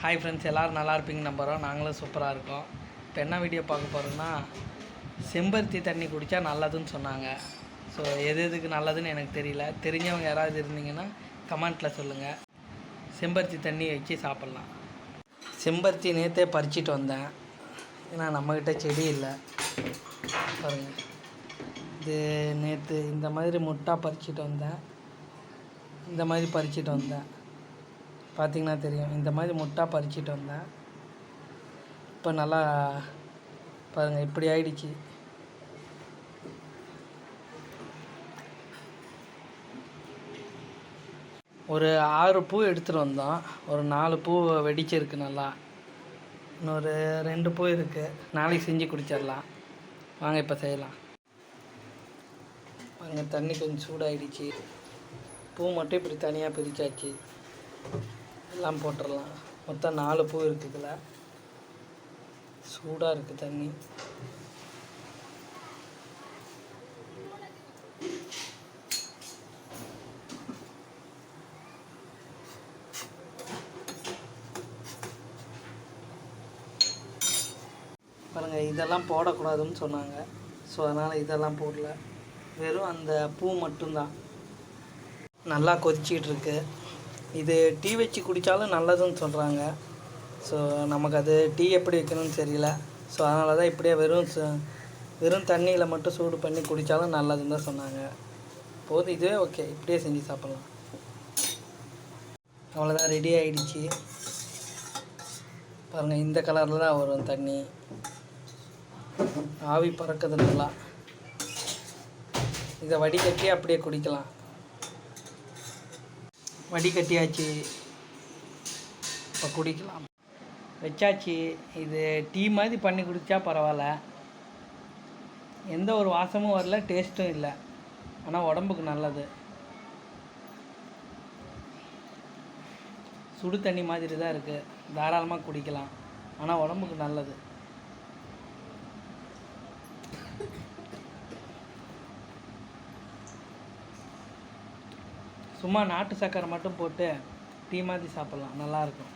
Hi friends எல்லோரும் நல்லா இருப்பீங்க நம்புகிறோம் நாங்களும் சூப்பராக இருக்கோம். இப்போ என்ன வீடியோ பார்க்க போகிறோம்னா செம்பருத்தி தண்ணி குடித்தா நல்லதுன்னு சொன்னாங்க. ஸோ எது எதுக்கு நல்லதுன்னு எனக்கு தெரியல. தெரிஞ்சவங்க யாராவது இருந்தீங்கன்னா கமெண்ட்டில் சொல்லுங்கள் செம்பருத்தி தண்ணி வச்சு சாப்பிட்லாம். செம்பருத்தி நேற்றே பறிச்சிட்டு வந்தேன். ஏன்னா நம்மக்கிட்ட செடி இல்லை. பாருங்கள் இது நேற்று இந்த மாதிரி முட்டா பறிச்சிட்டு வந்தேன். இந்த மாதிரி பறிச்சிட்டு வந்தேன். பார்த்தீங்கன்னா தெரியும். இந்த மாதிரி முட்டா பறிச்சிட்டு வந்தேன். இப்போ நல்லா பாருங்கள் இப்படி ஆயிடுச்சு. ஒரு ஆறு பூ எடுத்துகிட்டு வந்தோம். ஒரு நாலு பூ வெடிச்சிருக்கு நல்லா. இன்னொரு ரெண்டு பூ இருக்குது நாளைக்கு செஞ்சு குடிச்சிடலாம். வாங்க இப்போ செய்யலாம். பாருங்கள் தண்ணி கொஞ்சம் சூடாயிடுச்சு. பூ மட்டும் இப்படி தனியாக பிரிச்சாச்சு. எல்லாம் போட்டுடலாம் மொத்தம் நாலு பூ இருக்குது சூடாக இருக்குது தண்ணி. பாருங்கள் இதெல்லாம் போடக்கூடாதுன்னு சொன்னாங்க. ஸோ அதனால் இதெல்லாம் போடல. வெறும் அந்த பூ மட்டும்தான். நல்லா கொதிச்சிட்டு இருக்கு. இது டீ வச்சு குடித்தாலும் நல்லதுன்னு சொல்கிறாங்க ஸோ நமக்கு அது டீ எப்படி வைக்கணும்னு தெரியல. ஸோ அதனால தான் இப்படியே வெறும் ச- வெறும் தண்ணியில் மட்டும் சூடு பண்ணி குடித்தாலும் நல்லதுன்னு தான் சொன்னாங்க. போதும் இதுவே ஓகே இப்படியே செஞ்சு சாப்பிட்லாம். அவ்வளோதான் ரெடி ஆகிடுச்சு பாருங்கள் இந்த கலரில் தான் வரும் தண்ணி. ஆவி பறக்குது நல்லா. இதை வடிகட்டி அப்படியே குடிக்கலாம். வடிகட்டியாச்சு. இப்போ குடிக்கலாம். வச்சாச்சு. இது டீ மாதிரி பண்ணி குடித்தா பரவாயில்ல. எந்த ஒரு வாசமும் வரல டேஸ்ட்டும் இல்லை. ஆனால் உடம்புக்கு நல்லது. சுடு தண்ணி மாதிரி தான் இருக்குது தாராளமாக குடிக்கலாம். ஆனால் உடம்புக்கு நல்லது. சும்மா நாட்டு சக்கரை மட்டும் போட்டு டீ மாதிரி சாப்பிட்லாம். நல்லாயிருக்கும்